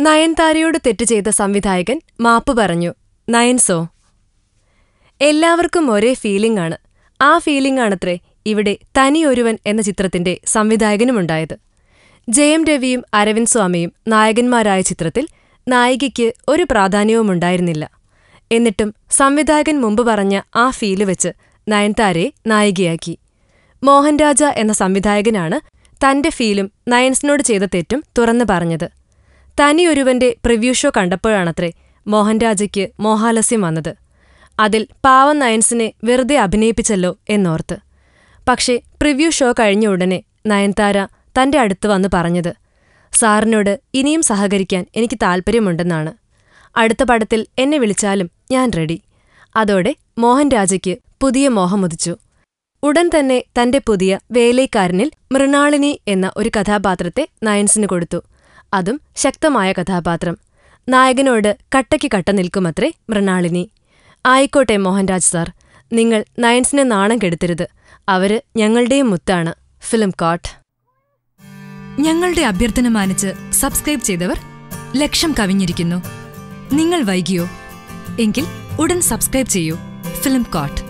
നയൻതാരയോട് തെറ്റ് ചെയ്ത സംവിധായകൻ മാപ്പ് പറഞ്ഞു. നയൻസോ എല്ലാവർക്കും ഒരേ ഫീലിംഗ് ആണ്. ആ ഫീലിംഗ് ആണത്രേ ഇവിടെ തനിയൊരുവൻ എന്ന ചിത്രത്തിന്റെ സംവിധായകനുമുണ്ടായത്. ജയം രവിയും അരവിന്ദ് സ്വാമിയും നായകന്മാരായ ചിത്രത്തിൽ നായികയ്ക്ക് ഒരു പ്രാധാന്യവുമുണ്ടായിരുന്നില്ല. എന്നിട്ടും സംവിധായകൻ മുമ്പ് പറഞ്ഞ ആ ഫീൽ വെച്ച് നയൻതാരയെ നായികയാക്കി. മോഹൻരാജ എന്ന സംവിധായകനാണ് തന്റെ ഫീലും നയൻസിനോട് ചെയ്ത തെറ്റും തുറന്നു പറഞ്ഞത്. തനിയൊരുവന്റെ പ്രിവ്യൂ ഷോ കണ്ടപ്പോഴാണത്രേ മോഹൻരാജയ്ക്ക് മോഹാലസ്യം വന്നത്. അതിൽ പാവം നയൻസിനെ വെറുതെ അഭിനയിപ്പിച്ചല്ലോ എന്നോർത്ത്. പക്ഷേ പ്രിവ്യൂ ഷോ കഴിഞ്ഞ ഉടനെ നയൻതാര തന്റെ അടുത്ത് വന്ന് പറഞ്ഞത് സാറിനോട് ഇനിയും സഹകരിക്കാൻ എനിക്ക് താൽപ്പര്യമുണ്ടെന്നാണ് അടുത്ത പടത്തിൽ എന്നെ വിളിച്ചാലും ഞാൻ റെഡി. അതോടെ മോഹൻരാജയ്ക്ക് പുതിയ മോഹമുദിച്ചു ഉടൻ തന്നെ തന്റെ പുതിയ വേലൈക്കാരനിൽ മൃണാളിനി എന്ന ഒരു കഥാപാത്രത്തെ നയൻസിന് കൊടുത്തു. അതും ശക്തമായ കഥാപാത്രം. നായകനോട് കട്ടയ്ക്ക് കട്ട നിൽക്കുമത്രേ മൃണാളിനി. ആയിക്കോട്ടെ മോഹൻരാജ് സാർ നിങ്ങൾ നയൻസിനെ നാണം കെടുത്തരുത്. അവർ ഞങ്ങളുടെയും മുത്താണ്. Film court. ഞങ്ങളുടെ അഭ്യർത്ഥന മാനിച്ച് സബ്സ്ക്രൈബ് ചെയ്തവർ ലക്ഷം കവിഞ്ഞിരിക്കുന്നു. നിങ്ങൾ വൈകിയോ? എങ്കിൽ ഉടൻ സബ്സ്ക്രൈബ് ചെയ്യൂ. Film court.